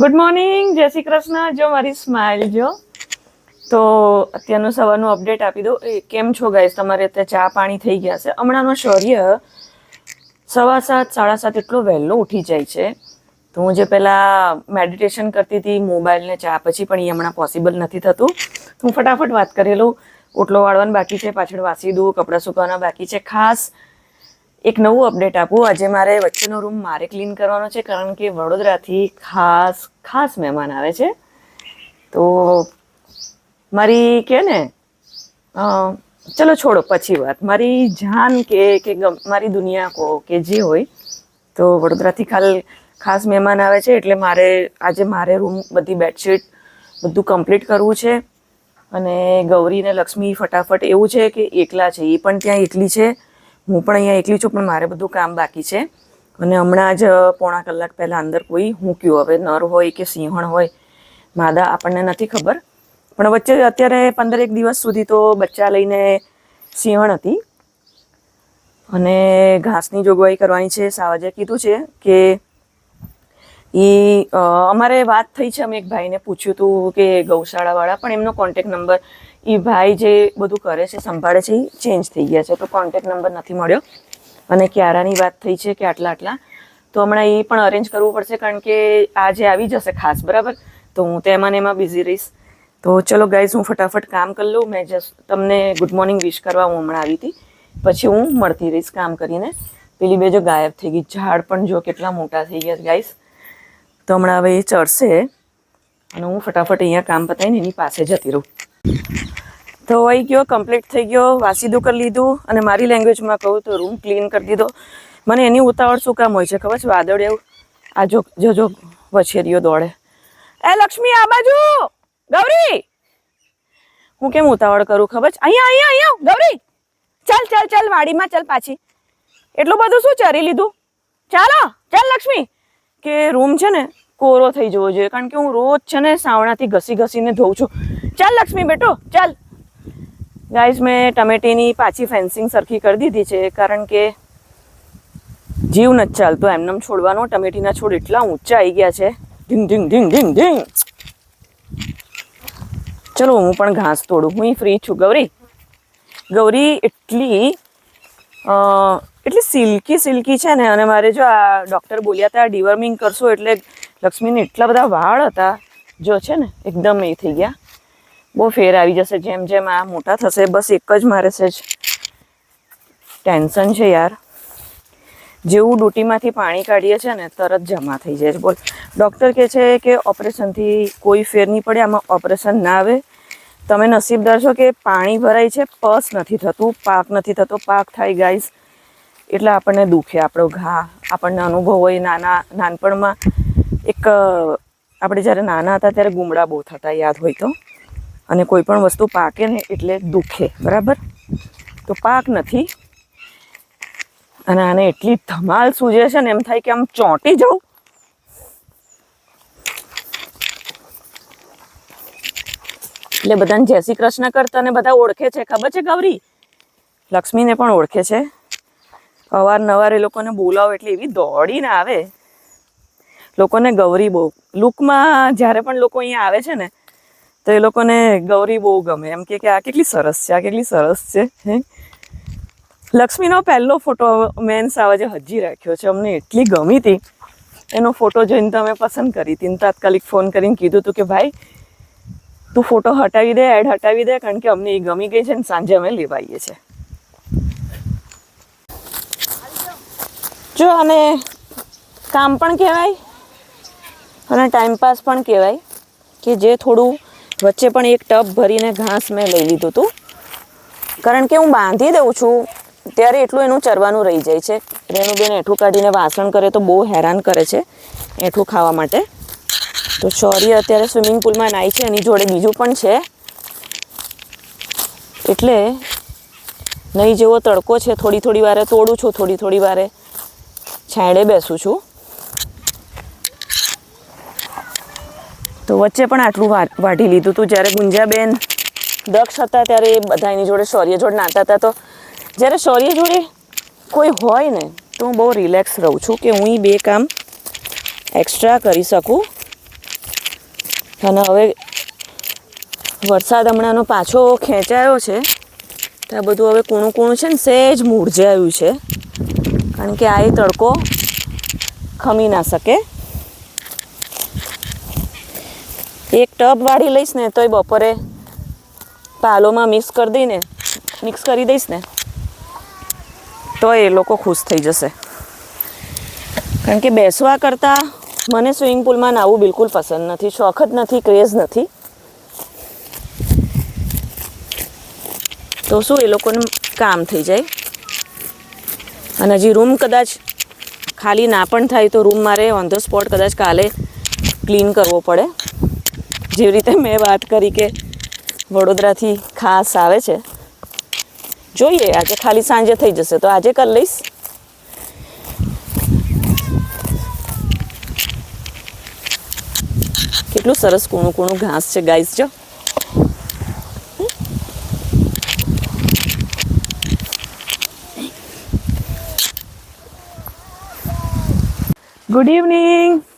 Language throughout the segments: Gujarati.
ગુડ મોર્નિંગ જય શ્રી કૃષ્ણ. જો મારી સ્માઇલ જો, તો અત્યારનું સવારનું અપડેટ આપી દો એ કેમ છો ગાઈસ તમારે અત્યારે ચા પાણી થઈ ગયા છે? હમણાંનો શૌર્ય સવા સાત, સાડા સાત એટલો વહેલો ઉઠી જાય છે. તો હું જે પહેલાં મેડિટેશન કરતી હતી મોબાઈલને ચા પછી પણ એ હમણાં પોસિબલ નથી થતું. હું ફટાફટ વાત કરી લઉં. ઓટલો વાળવાનું બાકી છે, પાછળ વાસી દઉં કપડાં સુકવાના બાકી છે. ખાસ એક નવું અપડેટ આપું. આજે મારે વચ્ચેનો રૂમ મારે ક્લીન કરવાનો છે કારણ કે વડોદરાથી ખાસ ખાસ મહેમાન આવે છે. તો મારી કે ને ચલો છોડો પછી વાત. મારી જાન કે કે મારી દુનિયા કહો કે જે હોય, તો વડોદરાથી ખાલ, ખાસ મહેમાન આવે છે એટલે મારે, આજે મારે રૂમ બધી બેડશીટ બધું કમ્પ્લીટ કરવું છે. અને ગૌરી ને લક્ષ્મી ફટાફટ એવું છે કે એકલા છે, એ પણ ત્યાં એકલી છે. હું પણ અહીંયા એકલી છું, પણ મારે બધું કામ બાકી છે. અને હમણાં જ પોણા કલાક પહેલાં અંદર કોઈ મૂક્યું હવે નર હોય કે સિંહણ હોય, માદા આપણને નથી ખબર. પણ વચ્ચે અત્યારે પંદર એક દિવસ સુધી તો બચ્ચા લઈને સિંહણ હતી. અને ઘાસની જોગવાઈ કરવાની છે. સાવજે કીધું છે કે એ અમારે વાત થઈ છે. અમે એક ભાઈને પૂછ્યું હતું કે ગૌશાળાવાળા, પણ એમનો કોન્ટેક નંબર એ ભાઈ જે બધું કરે છે, સંભાળે છે એ ચેન્જ થઈ ગયા છે. તો કોન્ટેક નંબર નથી મળ્યો. અને ક્યારાની વાત થઈ છે કે આટલા આટલા. તો હમણાં એ પણ અરેન્જ કરવું પડશે કારણ કે આજે આવી જશે ખાસ, બરાબર? તો હું તેમાં ને એમાં બિઝી રહીશ. તો ચલો ગાઈઝ હું ફટાફટ કામ કરી લઉં. મેં જસ્ટ તમને ગુડ મોર્નિંગ વિશ કરવા હું હમણાં આવી હતી. પછી હું મળતી રહીશ કામ કરીને. પેલી બે જો ગાયબ થઈ ગઈ. ઝાડ પણ જો કેટલા મોટા થઈ ગયા ગાઈસ તો હમણાં હવે એ ચડશે. અને હું ફટાફટ અહીંયા કામ પતાવીને એની પાસે જતી રહું. તો વહી ગયો કમ્પ્લીટ થઈ ગયો વાસીદું કરી લીધું અને મારી લેંગ્વેજમાં કહું તો રૂમ ક્લીન કરી દીધો. મને એની ઉતાવળ શું કામ હોય છે ખબર છે? વાદળ એવું. આ જો જો જો, વછેરીઓ દોડે. એ લક્ષ્મી, આ બાજુ! ગૌરી! હું કેમ ઉતાવળ કરું ખબર છે? અહીંયા અહીંયા અહીંયા ગૌરી! ચાલ ચાલ ચાલ, વાડીમાં ચાલ પાછી. એટલું બધું શું ચરી લીધું? ચાલો, ચાલ લક્ષ્મી. કે રૂમ છે ને, કોરો થઈ જવો જોઈએ. કારણ કે હું રોજ છે ને, સાવણાથી ઘસી ઘસીને ધોઉં છું. ચાલ લક્ષ્મી બેટો, ચાલ. ગાઈઝ મેં ટમેટીની પાછી ફેન્સિંગ સરખી કરી દીધી છે, કારણ કે જીવ નથી ચાલતો, એમનેમ છોડવાનો, ટમેટીના છોડ એટલા ઊંચા આવી ગયા છે. ઢીંગ ઢીંગ ઢીંગ ઢીંગ ઢીંગ. ચલો, હું પણ ઘાસ તોડું. હું ફ્રી છું. ગૌરી ગૌરી એટલી એટલી સિલ્કી સિલ્કી છે ને, અને મારે જો આ ડૉક્ટર બોલ્યા હતા ડિવર્મિંગ કરશો એટલે લક્ષ્મીને એટલા બધા વાળ હતા. જો છે ને, એકદમ એ થઈ ગયા. બહુ ફેર આવી જશે, જેમ જેમ આ મોટા થશે, બસ એક જ મારે છે જ. ટેન્શન છે યાર. જેવું ડૂટીમાંથી પાણી કાઢીએ છે ને, તરત જમા થઈ જાય છે. બોલ ડૉક્ટર કહે છે કે ઓપરેશનથી કોઈ ફેર નહીં પડે, આમાં ઓપરેશન ના આવે. તમે નસીબદાર છો કે પાણી ભરાય છે, પસ નથી થતું, પાક નથી થતો, પાક થાય ગાઈસ. એટલે આપણને દુખે, આપણો ઘા, આપણને અનુભવ હોય નાના, નાનપણમાં. એક, આપણે જ્યારે નાના હતા, ત્યારે ગુમડા બહુ થતા, યાદ હોય તો. અને કોઈ પણ વસ્તુ પાકે ને એટલે દુખે, બરાબર? તો પાક નથી. અને આને એટલી ધમાલ સૂજે છે ને એમ થાય કે આમ ચોંટી જાઉં એટલે બધાને જય શ્રી કૃષ્ણ કરતા ને બધા ઓળખે છે. ખબર છે ગૌરી? લક્ષ્મીને પણ ઓળખે છે. અવારનવાર એ લોકોને બોલાવો એટલે એવી દોડીને આવે. લોકોને ગૌરી બહુ, લુકમાં જ્યારે પણ લોકો અહીંયા આવે છે ને તો એ લોકોને ગૌરી બહુ ગમે. એમ કે આ કેટલી સરસ છે, આ કેટલી સરસ છે, હે? લક્ષ્મીનો પહેલો ફોટો મેન્સ આવે જે હજી રાખ્યો છે, અમને એટલી ગમી હતી. એનો ફોટો જોઈને તો અમે પસંદ કરી હતી. તાત્કાલિક ફોન કરીને કીધું હતું કે, ભાઈ, તું ફોટો હટાવી દે, એડ હટાવી દે, કારણ કે અમને એ ગમી ગઈ છે ને સાંજે અમે લેવાઈએ છીએ જો અને કામ પણ કહેવાય અને ટાઈમપાસ પણ કહેવાય કે જે થોડું વચ્ચે પણ એક ટબ ભરીને ઘાસ મેં લઈ લીધું હતું કારણ કે હું બાંધી દઉં છું, ત્યારે એટલું એનું ચરવાનું રહી જાય છે. રેણુબેન એઠું કાઢીને વાસણ કરે તો બહુ હેરાન કરે છે એઠું ખાવા માટે. તો શૌર્ય અત્યારે સ્વિમિંગ પુલમાં નાય છે, એની જોડે બીજું પણ છે. એટલે નહીં જેવો તડકો છે, થોડી થોડી વારે તોડું છું, થોડી થોડી વારે છાંયડે બેસું છું. તો વચ્ચે પણ આટલું વાઢી લીધું હતું જ્યારે ગુંજાબેન દક્ષ હતા, ત્યારે એ બધા એની જોડે શૌર્ય જોડે નાતા હતા. તો જ્યારે શૌર્ય જોડે કોઈ હોય ને, તો હું બહુ રિલેક્સ રહું છું કે હું એ બે કામ એક્સ્ટ્રા કરી શકું. અને હવે વરસાદ હમણાંનો પાછો ખેંચાયો છે, તો આ બધું હવે કૂણું કૂણું છે ને, સહેજ મૂરજાયું છે. કારણ કે આ એ તડકો ખમી ના શકે. એક ટબ વાળી લઈશ ને તોય બપોરે પાલોમાં મિક્સ કરી દઈને મિક્સ કરી દઈશ ને તો એ લોકો ખુશ થઈ જશે. કારણ કે બેસવા કરતાં મને સ્વિમિંગ પુલમાં નાવું બિલકુલ પસંદ નથી, શોખ જ નથી, ક્રેઝ નથી. તો શું એ લોકોને કામ થઈ જાય? અને હજી રૂમ કદાચ ખાલી ના પણ થાય તો રૂમ મારે ઓન ધ સ્પોટ કદાચ કાલે ક્લીન કરવો પડે. જેવી રીતે મેં વાત કરી કે વડોદરાથી ખાસ આવે છે. જોઈએ, આજે ખાલી સાંજે થઈ જશે, તો આજે કરી લઈશ. કેટલું સરસ કૂણું કૂણું ઘાસ છે, ગાઈસ, જો. Good evening.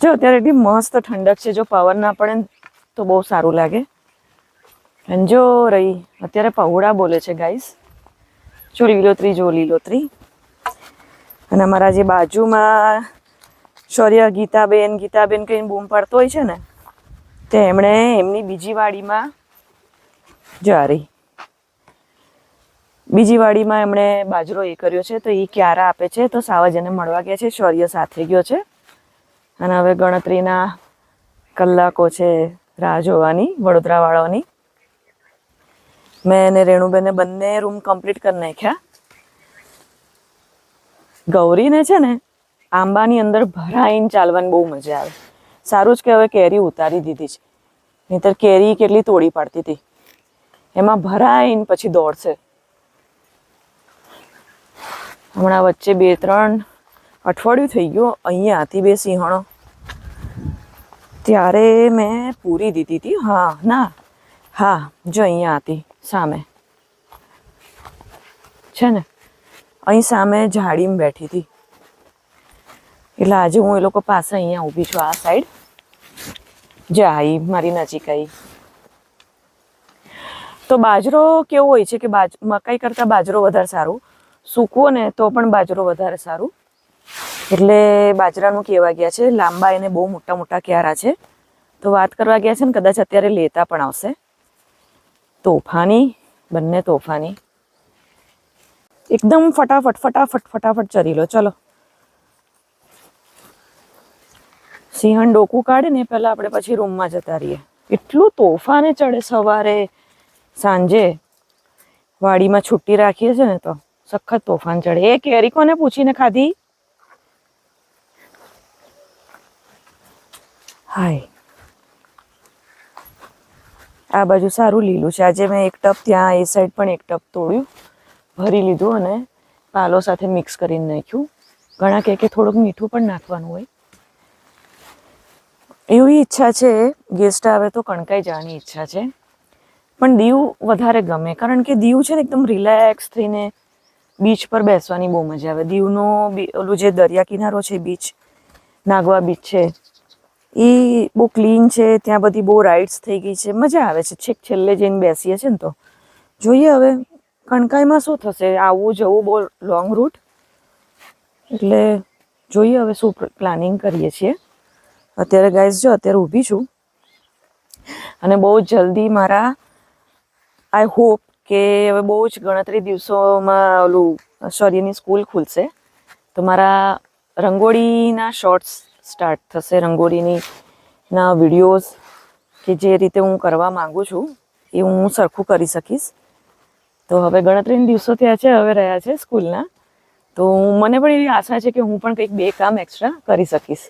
જો, અત્યારે એટલી મસ્ત ઠંડક છે. જો પવન ના પડે તો બહુ સારું લાગે. જો, રહી, અત્યારે પહોળા બોલે છે ગાઈસ જો, લીલોતરી જો, લીલોતરી. અને અમારા જે બાજુમાં શૌર્ય ગીતાબેન ગીતાબેન કહીને બૂમ પાડતો હોય છે ને, તે એમણે એમની બીજી વાડીમાં જા રહી. બીજી વાડીમાં એમણે બાજરો એ કર્યો છે, તો એ ક્યારા આપે છે? તો સાવજ એને મળવા ગયા છે. શૌર્ય સાથે ગયો છે. અને હવે ગણતરીના કલાકો છે રાહ જોવાની વડોદરાવાળાની મેં અને રેણુબેને બંને રૂમ કમ્પ્લીટ કરી નાખ્યા. ગૌરીને છે ને, આંબાની અંદર ભરાઈને ચાલવાની બહુ મજા આવે. સારું જ કે હવે કેરી ઉતારી દીધી છે. નહીતર કેરી કેટલી તોડી પાડતી હતી. એમાં ભરાઈને પછી દોડશે. હમણાં વચ્ચે બે ત્રણ અઠવાડિયું થઈ ગયું, અહીંયા હતી બે સિંહણો ત્યારે મેં પૂરી દીધી હતી હા, ના. હા, જો અહીંયા હતી સામે. છે ને? અહીં સામે ઝાડીમાં બેઠી હતી એટલે આજે હું એ લોકો પાસે અહીંયા ઊભી છું, આ સાઈડ જે આવી મારી નજીક આવી તો બાજરો કેવો હોય છે કે બાજ, મકાઈ કરતાં બાજરો વધારે સારું? સૂકવો ને તો પણ બાજરો વધારે સારું. એટલે બાજરાનું કહેવા ગયા છે, લાંબા એને બહુ મોટા મોટા ક્યારા છે. તો વાત કરવા ગયા છે ને, કદાચ અત્યારે લેતા પણ આવશે. તોફાની, બંને તોફાની. એકદમ ફટાફટ ફટાફટ ફટાફટ ચરી લો, ચલો. સિંહણ ડોકું કાઢે ને પહેલાં આપણે પછી રૂમમાં જતા રહીએ. એટલું તોફાને ચડે સવારે, સાંજે. વાડીમાં છુટ્ટી રાખીએ છે ને, તો સખત તોફાન ચડે. એ કેરી કોને પૂછીને ખાધી? હાય. આ બાજુ સારું લીલું છે. આજે મેં એક ટપ ત્યાં, એ સાઈડ પણ એક ટપ તોડ્યું. ભરી લીધું અને પાલો સાથે મિક્સ કરીને નાખ્યું. ઘણા કહે કે થોડુંક મીઠું પણ નાખવાનું હોય. એવી ઈચ્છા છે ગેસ્ટ આવે તો કણકાઈ જવાની ઈચ્છા છે. પણ દીવ વધારે ગમે. કારણ કે દીવ છે ને એકદમ રિલેક્સ થઈને બીચ પર બેસવાની બહુ મજા આવે. દીવનો ઓલું જે દરિયા કિનારો છે બીચ નાગવા બીચ છે એ બહુ ક્લીન છે, ત્યાં બધી બહુ રાઇડ્સ થઈ ગઈ છે, મજા આવે છે. છેક છેલ્લે જઈને બેસીએ છે ને તો. જોઈએ હવે, કણકાઈમાં શું થશે? આવવું જવું બહુ લોંગ રૂટ એટલે જોઈએ હવે શું પ્લાનિંગ કરીએ છીએ. અત્યારે ગાઈસ જો અત્યારે ઊભી છું. અને બહુ જલ્દી મારા આઈ હોપ કે હવે બહુ જ ગણતરી દિવસોમાં ઓલું શૌર્યની સ્કૂલ ખુલશે. તો મારા રંગોળીના શોર્ટ્સ સ્ટાર્ટ થશે રંગોળીની ના વિડીયોઝ કે જે રીતે હું કરવા માગું છું, એ હું સરખું કરી શકીશ. તો હવે ગણતરીના દિવસો થયા છે, હવે રહ્યા છે સ્કૂલના. તો મને પણ એવી આશા છે કે હું પણ કંઈક બે કામ એક્સ્ટ્રા કરી શકીશ.